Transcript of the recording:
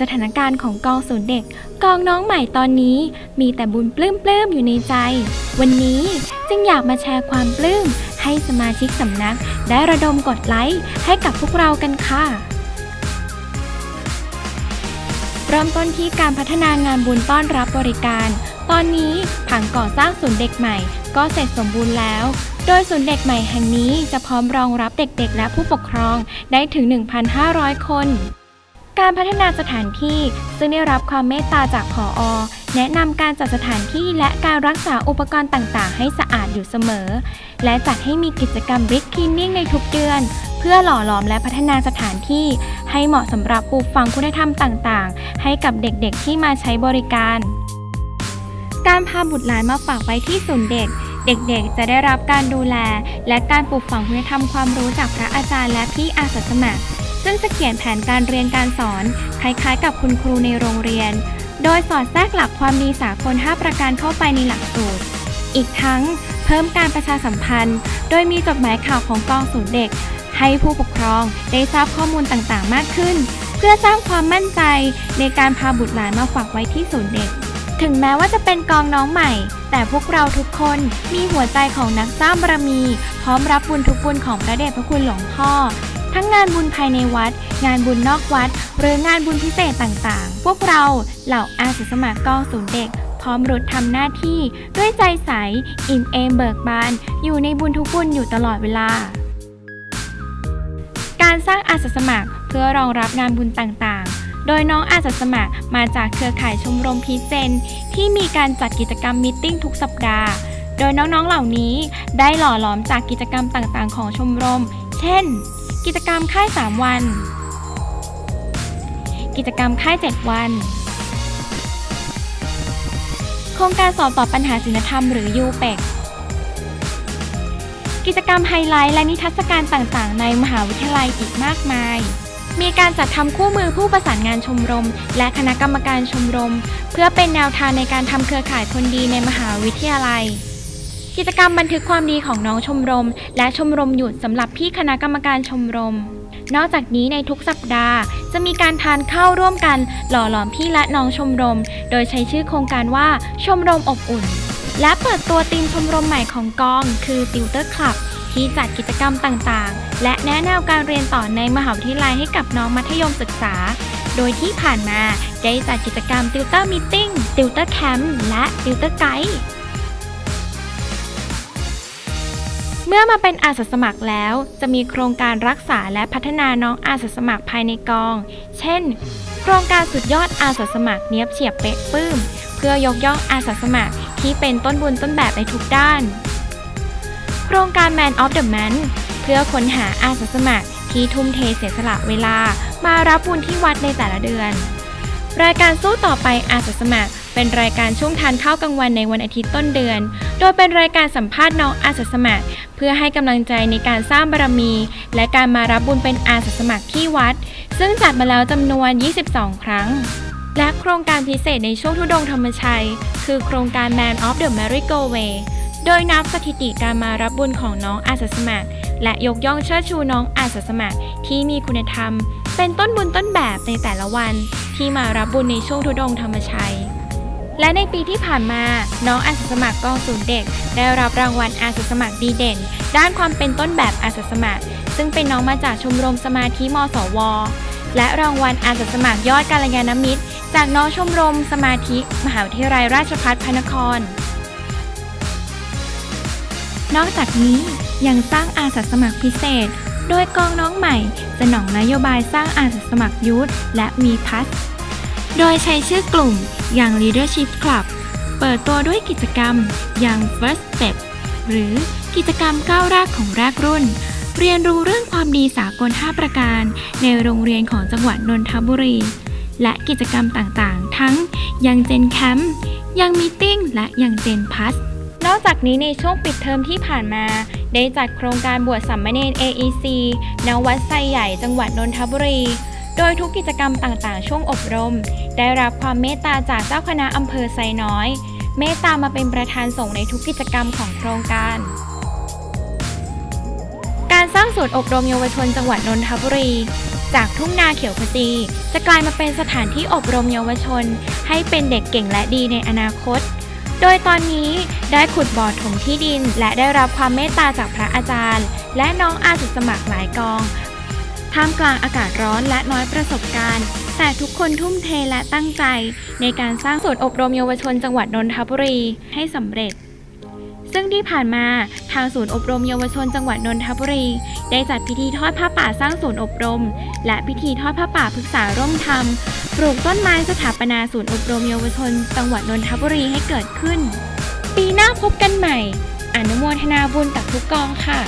สถานการณ์ของกองศูนย์เด็ก กองน้องใหม่ตอนนี้ มีแต่บุญปลื้มปลื้มๆอยู่ในใจ วันนี้จึงอยากมาแชร์ความปลื้มให้สมาชิกสำนัก ได้ระดมกดไลค์ให้กับพวกเรากันค่ะ เริ่มต้นที่การพัฒนางานบุญต้อนรับบริการ ตอนนี้ผังก่อสร้างศูนย์เด็กใหม่ ก็เสร็จสมบูรณ์แล้วโดยศูนย์เด็กใหม่แห่งนี้จะพร้อมรองรับเด็กๆ และผู้ปกครองได้ถึง 1,500 คน การพัฒนาสถานที่ ซึ่งได้รับความเมตตาจากผออแนะนำการจัดสถานที่และการรักษาอุปกรณ์ต่างๆ ให้สะอาดอยู่เสมอ และจัดให้มีกิจกรรม Brick Cleaning ในทุกเดือน เพื่อหล่อหลอมและพัฒนาสถานที่ ให้เหมาะสำหรับปลูกฝังคุณธรรมต่างๆ ให้กับเด็กๆที่มาใช้บริการ การพาบุตรหลานมาฝากไว้ที่ศูนย์เด็กเด็กๆ จะได้รับการดูแล และการปลูกฝังคุณธรรมความรู้จากพระอาจารย์และพี่อาสาสมัคร ซึ่งจะเขียนแผนการเรียนการสอน คล้ายๆ กับคุณครูในโรงเรียน โดยสอดแทรกหลักความดีสากล 5 ประการเข้าไปในหลักสูตร อีกทั้งเพิ่มการประชาสัมพันธ์ โดยมีจดหมายข่าวของกองศูนย์เด็ก ให้ผู้ปกครองได้ทราบข้อมูลต่างๆ มากขึ้น เพื่อสร้างความมั่นใจในการพาบุตรหลานมาฝากไว้ที่ศูนย์เด็ก ถึงแม้ว่าจะเป็นกองน้องใหม่ แต่พวกเราทุกคนมีหัวใจของนักสร้างบารมี พร้อมรับบุญทุกบุญของพระเดชพระคุณหลวงพ่อ ทั้งงานบุญภายในวัด งานบุญนอกวัด หรืองานบุญพิเศษต่างๆ พวกเราเหล่าอาสาสมัครกองศูนย์เด็ก พร้อมรุดทำหน้าที่ ด้วยใจใส อิ่มเอมเบิกบาน อยู่ในบุญทุกบุญอยู่ตลอดเวลา การสร้างอาสาสมัครเพื่อรองรับงานบุญต่างๆโดยน้องอาสาสมัครมาจากเครือข่ายชมรมพีเจนที่มีการจัดกิจกรรมมิทติ้งทุกสัปดาห์ โดยน้องๆเหล่านี้ได้หล่อหลอมจากกิจกรรมต่างๆ ของชมรม เช่น กิจกรรมค่าย 3 วัน กิจกรรมค่าย 7 วัน โครงการสอบตอบปัญหาศีลธรรมหรือยูเปกกิจกรรมไฮไลท์และนิทรรศการต่างๆ ในมหาวิทยาลัยอีกมากมาย มีการจัดทำคู่มือผู้ประสานงานชมรม และคณะกรรมการชมรม เพื่อเป็นแนวทางในการทำเครือข่ายคนดีในมหาวิทยาลัย กิจกรรมบันทึกความดีของน้องชมรม และชมรมหยุดสำหรับพี่คณะกรรมการชมรม นอกจากนี้ในทุกสัปดาห์ จะมีการทานข้าวร่วมกัน หล่อหลอมพี่และน้องชมรม โดยใช้ชื่อโครงการว่าชมรมอบอุ่น และเปิดตัวทีมชมรมใหม่ของกอง คือติวเตอร์คลับที่จัดกิจกรรมต่างๆ และแนะแนวการเรียนต่อในมหาวิทยาลัยให้กับน้องมัธยมศึกษา โดยที่ผ่านมาได้จัดกิจกรรมติวเตอร์มิทติ้งติวเตอร์แคมป์และติวเตอร์ไกด์ เมื่อมาเป็นอาสาสมัครแล้ว จะมีโครงการรักษาและพัฒนาน้องอาสาสมัครภายในกอง เช่น โครงการสุดยอดอาสาสมัครเนียบเฉียบเป๊ะปื้ม เพื่อยกย่องอาสาสมัครที่เป็นต้นบุญต้นแบบในทุกด้าน โครงการ Man of the Man เพื่อค้นหาอาสาสมัครที่ทุ่มเทเสียสละเวลามารับบุญที่วัดในแต่ละเดือน รายการสู้ต่อไปอาสาสมัคร เป็นรายการช่วงทานข้าวกลางวันในวันอาทิตย์ต้นเดือน โดยเป็นรายการสัมภาษณ์น้องอาสาสมัคร เพื่อให้กำลังใจในการสร้างบารมี และการมารับบุญเป็นอาสาสมัครที่วัด ซึ่งจัดมาแล้วจำนวน 22 ครั้ง และโครงการพิเศษในช่วงทุดงธรรมชัย คือโครงการ Man of the Merry-Go-Way โดยนับสถิติการมารับบุญของน้องอาสาสมัคร และยกย่องเชิดชูน้องอาสาสมัครที่มีคุณธรรม เป็นต้นบุญต้นแบบในแต่ละวัน ที่มารับบุญในช่วงทุดงธรรมชัย และในปีที่ผ่านมา น้องอาสาสมัครกองศูนย์เด็ก ได้รับรางวัลอาสาสมัครดีเด่น ด้านความเป็นต้นแบบอาสาสมัคร ซึ่งเป็นน้องมาจากชมรมสมาธิมสว และรางวัลอาสาสมัครยอดการยานมิตร จากน้องชมรมสมาธิ มหาวิทยาลัยราชภัฏพระนคร นอกจากนี้ยังสร้างอาสาสมัครพิเศษ โดยกองน้องใหม่ สนองนโยบายสร้างอาสาสมัครยุทธและวีพัฒ โดยใช้ชื่อกลุ่มอย่าง Leadership Club เปิดตัวด้วยกิจกรรมอย่าง First Step หรือกิจกรรมก้าวแรกของแรกรุ่น เรียนรู้เรื่องความดีสากล 5 ประการ ในโรงเรียนของจังหวัดนนทบุรี และกิจกรรมต่างๆ ทั้งยังเจนแคมป์ยังมีติ้งและยังเจนพัสนอกจากนี้ในช่วงปิดเทอมที่ผ่านมา ได้จัดโครงการบวชสัมมเนร AEC ณวัดไซใหญ่จังหวัดนนทบุรี โดยทุกกิจกรรมต่างๆ ช่วงอบรม ได้รับความเมตตาจากเจ้าคณะอำเภอไซน้อย เมตตามาเป็นประธานส่งในทุกกิจกรรมของโครงการ การสร้างศูนย์อบรมเยาวชนจังหวัดนนทบุรี จากทุ่งนาเขียวขจี จะกลายมาเป็นสถานที่อบรมเยาวชน ให้เป็นเด็กเก่งและดีในอนาคต โดยตอนนี้ได้ขุดบ่อถมที่ดิน และได้รับความเมตตาจากพระอาจารย์ และน้องอาสาสมัครหลายกอง ท่ามกลางอากาศร้อนและน้อยประสบการณ์ แต่ทุกคนทุ่มเทและตั้งใจ ในการสร้างศูนย์อบรมเยาวชนจังหวัดนนทบุรีให้สำเร็จ ซึ่งที่ผ่านมาทางศูนย์อบรมเยาวชนจังหวัดนนทบุรี ได้จัดพิธีทอดผ้าป่าสร้างศูนย์อบรม และพิธีทอดผ้าป่าพฤกษาร่วมธรรมปลูกต้นไม้สถาปนาศูนย์อบรมเยาวชน จังหวัดนนทบุรีให้เกิดขึ้น ปีหน้าพบกันใหม่ อนุโมทนาบุญกับทุกกองค่ะ